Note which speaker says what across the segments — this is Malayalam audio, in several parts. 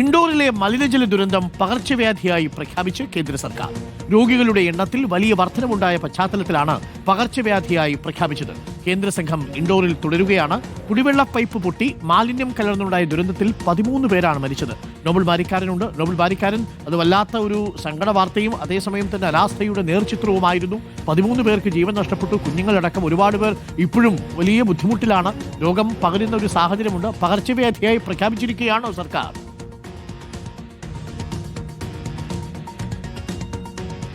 Speaker 1: ഇൻഡോറിലെ മലിനജല ദുരന്തം പകർച്ചവ്യാധിയായി പ്രഖ്യാപിച്ച് കേന്ദ്ര സർക്കാർ. രോഗികളുടെ എണ്ണത്തിൽ വലിയ വർധനവുണ്ടായ പശ്ചാത്തലത്തിലാണ് പകർച്ചവ്യാധിയായി പ്രഖ്യാപിച്ചത്. കേന്ദ്ര സംഘം ഇൻഡോറിൽ തുടരുകയാണ്. കുടിവെള്ള പൈപ്പ് പൊട്ടി മാലിന്യം കലർന്നുണ്ടായ ദുരന്തത്തിൽ പതിമൂന്ന് പേരാണ് മരിച്ചത്. നോബൽ ബാരിക്കാരനുണ്ട്. നോബൽ ബാരിക്കാരൻ അത് വല്ലാത്ത ഒരു സങ്കട വാർത്തയും അതേസമയം തന്നെ അനാസ്ഥയുടെ നേർചിത്രവുമായിരുന്നു. പതിമൂന്ന് പേർക്ക് ജീവൻ നഷ്ടപ്പെട്ടു. കുഞ്ഞുങ്ങളടക്കം ഒരുപാട് പേർ ഇപ്പോഴും വലിയ ബുദ്ധിമുട്ടിലാണ്. രോഗം പകരുന്ന ഒരു സാഹചര്യമുണ്ട്. പകർച്ചവ്യാധിയായി പ്രഖ്യാപിച്ചിരിക്കുകയാണോ സർക്കാർ?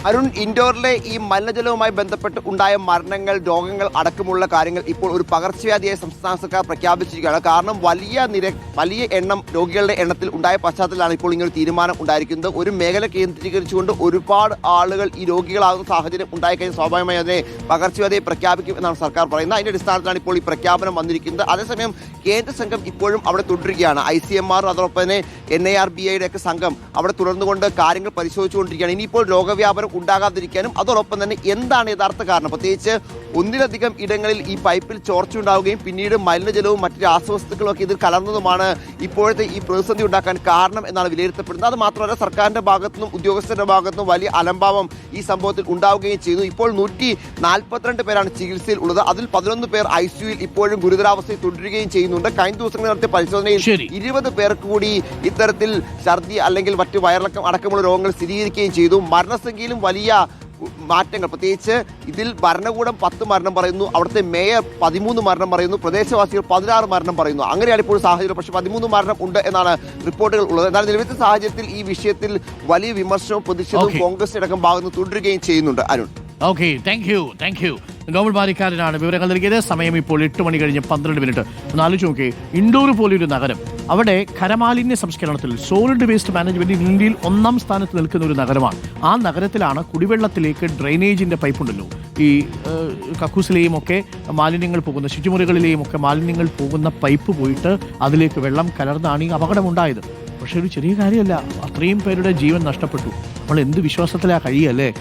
Speaker 2: അരുൺ ഇൻഡോറിലെ ഈ മലിനജലവുമായി ബന്ധപ്പെട്ട് ഉണ്ടായ മരണങ്ങൾ രോഗങ്ങൾ അടക്കമുള്ള കാര്യങ്ങൾ ഇപ്പോൾ ഒരു പകർച്ചവ്യാധിയായി സംസ്ഥാന സർക്കാർ പ്രഖ്യാപിച്ചിരിക്കുകയാണ്. കാരണം വലിയ നിര വലിയ എണ്ണം രോഗികളുടെ എണ്ണത്തിൽ ഉണ്ടായ പശ്ചാത്തലത്തിലാണ് ഇപ്പോൾ ഇങ്ങനെ തീരുമാനം ഉണ്ടായിരിക്കുന്നത്. ഒരു മേഖല കേന്ദ്രീകരിച്ചുകൊണ്ട് ഒരുപാട് ആളുകൾ ഈ രോഗികളാകുന്ന സാഹചര്യം ഉണ്ടായിക്കഴിഞ്ഞാൽ സ്വാഭാവികമായി അതിനെ പകർച്ചവ്യാധിയെ പ്രഖ്യാപിക്കും എന്നാണ് സർക്കാർ പറയുന്നത്. അതിന്റെ അടിസ്ഥാനത്തിലാണ് ഇപ്പോൾ ഈ പ്രഖ്യാപനം വന്നിരിക്കുന്നത്. അതേസമയം കേന്ദ്ര സംഘം ഇപ്പോഴും അവിടെ തുടരുകയാണ്. ഐ സി എം ആർ അതോടൊപ്പം തന്നെ എൻ ഐ ആർ ബി ഐയുടെ ഒക്കെ സംഘം അവിടെ തുടർന്നുകൊണ്ട് കാര്യങ്ങൾ പരിശോധിച്ചുകൊണ്ടിരിക്കുകയാണ്. ഇനിയിപ്പോൾ രോഗവ്യാപനം ഉണ്ടാകാതിരിക്കാനും അതോടൊപ്പം തന്നെ എന്താണ് യഥാർത്ഥ കാരണം? പ്രത്യേകിച്ച് ഒന്നിലധികം ഇടങ്ങളിൽ ഈ പൈപ്പിൽ ചോർച്ച ഉണ്ടാവുകയും പിന്നീട് മലിനജലവും മറ്റ് രാസവസ്തുക്കളും ഒക്കെ ഇതിൽ കലർന്നതുമാണ് ഇപ്പോഴത്തെ ഈ പ്രതിസന്ധി ഉണ്ടാക്കാൻ കാരണം എന്നാണ് വിലയിരുത്തപ്പെടുന്നത്. അത് മാത്രമല്ല സർക്കാരിന്റെ ഭാഗത്തുനിന്നും ഉദ്യോഗസ്ഥരുടെ ഭാഗത്തുനിന്നും വലിയ അലംഭാവം ഈ സംഭവത്തിൽ ഉണ്ടാവുകയും ചെയ്തു ഇപ്പോൾ നൂറ്റി നാൽപ്പത്തിരണ്ട് പേരാണ് ചികിത്സയിൽ ഉള്ളത്. അതിൽ പതിനൊന്ന് പേർ ഐ സിയുയിൽ ഇപ്പോഴും ഗുരുതരാവസ്ഥയിൽ തുടരുകയും ചെയ്യുന്നുണ്ട്. കഴിഞ്ഞ ദിവസങ്ങളിൽ നടത്തിയ പരിശോധനയിൽ. ഇരുപത് പേർക്ക് കൂടി ഇത്തരത്തിൽ ഛർദി അല്ലെങ്കിൽ മറ്റ് വയറിളക്കം അടക്കമുള്ള രോഗങ്ങൾ സ്ഥിരീകരിക്കുകയും ചെയ്തു. മരണസംഖ്യയിലും വലിയ മാറ്റങ്ങൾ. പ്രത്യേകിച്ച് ഇതിൽ ഭരണകൂടം പത്ത് മരണം പറയുന്നു അവിടുത്തെ മേയർ പതിമൂന്ന് മരണം പറയുന്നു പ്രദേശവാസികൾ പതിനാറ് മരണം പറയുന്നു. അങ്ങനെയാണ് ഇപ്പോൾ സാഹചര്യം. പക്ഷേ പതിമൂന്ന് മരണം ഉണ്ട് എന്നാണ് റിപ്പോർട്ടുകൾ ഉള്ളത്. എന്നാൽ നിലവിലത്തെ സാഹചര്യത്തിൽ ഈ വിഷയത്തിൽ വലിയ വിമർശനവും പ്രതിഷേധവും
Speaker 1: കോൺഗ്രസ്
Speaker 2: കോൺഗ്രസിന്റെ അടക്കം ഭാഗത്ത് തുടരുകയും ചെയ്യുന്നുണ്ട് Arun.
Speaker 1: Okay thank you thank you Noble ബാരിക്കാരനാണ് വിവരങ്ങൾ നൽകിയത്. സമയം ഇപ്പോൾ എട്ട് മണി കഴിഞ്ഞ് പന്ത്രണ്ട് മിനിറ്റ്. ഒന്ന് ആലോചിച്ച് നോക്കി ഇൻഡോർ പോലൊരു നഗരം. അവിടെ ഖരമാലിന്യ സംസ്കരണത്തിൽ സോളിഡ് വേസ്റ്റ് മാനേജ്മെന്റ് ഇന്ത്യയിൽ ഒന്നാം സ്ഥാനത്ത് നിൽക്കുന്ന ഒരു നഗരമാണ്. ആ നഗരത്തിലാണ് കുടിവെള്ളത്തിലേക്ക് ഡ്രെയിനേജിന്റെ പൈപ്പ് ഉണ്ടല്ലോ. ഈ കക്കൂസിലെയും ഒക്കെ മാലിന്യങ്ങൾ പോകുന്ന ശുചിമുറികളിലെയും ഒക്കെ മാലിന്യങ്ങൾ പോകുന്ന പൈപ്പ് പോയിട്ട് അതിലേക്ക് വെള്ളം കലർന്നാണ് ഈ അപകടമുണ്ടായത്. പക്ഷെ ഒരു ചെറിയ കാര്യമല്ല. അത്രയും പേരുടെ ജീവൻ നഷ്ടപ്പെട്ടു. നമ്മൾ എന്ത് വിശ്വാസത്തിലാണ് കഴിയല്ലേ?